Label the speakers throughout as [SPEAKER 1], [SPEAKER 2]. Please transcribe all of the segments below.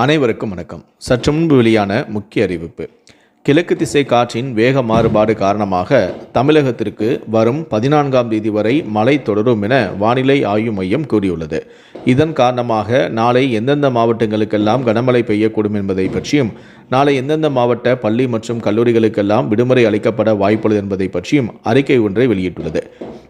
[SPEAKER 1] அனைவருக்கும் வணக்கம். சற்று முன்பு வெளியான முக்கிய அறிவிப்பு. கிழக்கு திசை காற்றின் வேக மாறுபாடு காரணமாக தமிழகத்திற்கு வரும் பதினான்காம் தேதி வரை மழை தொடரும் என வானிலை ஆய்வு மையம் கூறியுள்ளது. இதன் காரணமாக நாளை எந்தெந்த மாவட்டங்களுக்கெல்லாம் கனமழை பெய்யக்கூடும் என்பதை பற்றியும் நாளை எந்தெந்த மாவட்ட பள்ளி மற்றும் கல்லூரிகளுக்கெல்லாம் விடுமுறை அளிக்கப்பட வாய்ப்புள்ளது என்பதை பற்றியும் அறிக்கை ஒன்றை வெளியிட்டுள்ளது.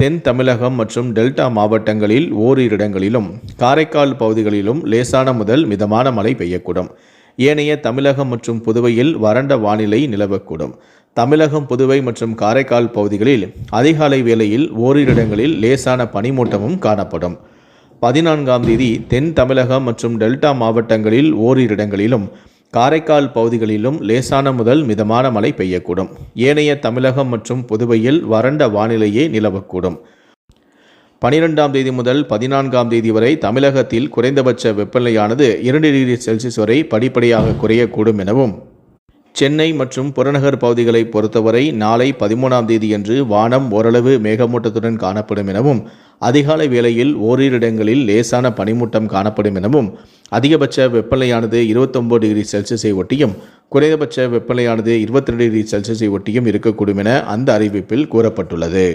[SPEAKER 1] தென் தமிழகம் மற்றும் டெல்டா மாவட்டங்களில் ஓரிரு இடங்களிலும் காரைக்கால் பகுதிகளிலும் லேசான முதல் மிதமான மழை பெய்யக்கூடும். ஏனைய தமிழகம் மற்றும் புதுவையில் வறண்ட வானிலை நிலவக்கூடும். தமிழகம் புதுவை மற்றும் காரைக்கால் பகுதிகளில் அதிகாலை வேளையில் ஓரிரு இடங்களில் லேசான பனிமூட்டமும் காணப்படும். பதினான்காம் தேதி தென் தமிழகம் மற்றும் டெல்டா மாவட்டங்களில் ஓரிரு இடங்களிலும் காரைக்கால் பகுதிகளிலும் லேசான முதல் மிதமான மழை பெய்யக்கூடும். ஏனைய தமிழகம் மற்றும் புதுவையில் வறண்ட வானிலையே நிலவக்கூடும். பனிரெண்டாம் தேதி முதல் பதினான்காம் தேதி வரை தமிழகத்தில் குறைந்தபட்ச வெப்பநிலையானது இரண்டு டிகிரி செல்சியஸ் வரை படிப்படியாக குறையக்கூடும் எனவும் சென்னை மற்றும் புறநகர் பகுதிகளை பொறுத்தவரை நாளை பதிமூணாம் தேதியன்று வானம் ஓரளவு மேகமூட்டத்துடன் காணப்படும் எனவும் அதிகாலை வேளையில் ஓரிரு இடங்களில் லேசான பனிமூட்டம் காணப்படும் எனவும் அதிகபட்ச வெப்பநிலையானது இருபத்தொம்பது டிகிரி செல்சியஸை ஒட்டியும் குறைந்தபட்ச வெப்பநிலையானது இருபத்தி ரெண்டு டிகிரி செல்சியஸை ஒட்டியும் இருக்கக்கூடும் என அந்த அறிவிப்பில் கூறப்பட்டுள்ளது.